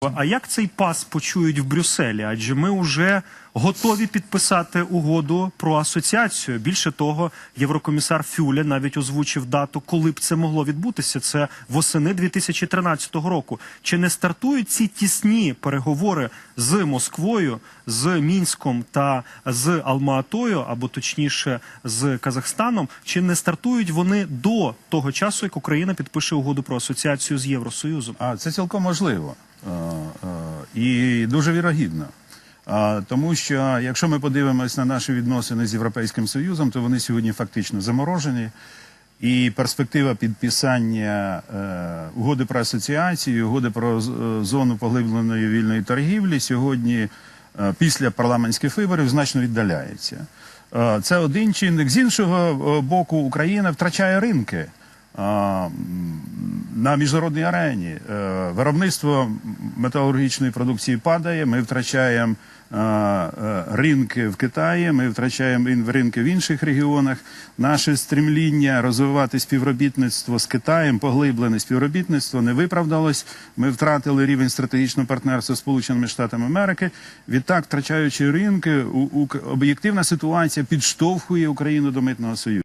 А як цей пас почують в Брюсселі? Адже ми вже готові підписати угоду про асоціацію. Більше того, єврокомісар Фюле навіть озвучив дату, коли б це могло відбутися. Це восени 2013 року. Чи не стартують ці тісні переговори з Москвою, з Мінськом та з Алма-Атою, або точніше з Казахстаном? Чи не стартують вони до того часу, як Україна підпише угоду про асоціацію з Євросоюзом? А це цілком можливо Е, е, і дуже вірогідно. Тому що якщо ми подивимось на наші відносини з Європейським Союзом, то вони сьогодні фактично заморожені. І перспектива підписання е, угоди про асоціацію, угоди про е, зону поглибленої вільної торгівлі сьогодні е, після парламентських виборів значно віддаляється. Е, це один чинник. З іншого е, боку, Україна втрачає ринки. м, на міжнародній арені Е, виробництво металургічної продукції падає. Ми втрачаємо е, е, ринки в Китаї, ми втрачаємо ринки в інших регіонах. Наше стремління розвивати співробітництво з Китаєм, поглиблене співробітництво не виправдалось. Ми втратили рівень стратегічного партнерства з Сполученими Штатами Америки. Відтак, втрачаючи ринки, об'єктивна ситуація підштовхує Україну до митного союзу.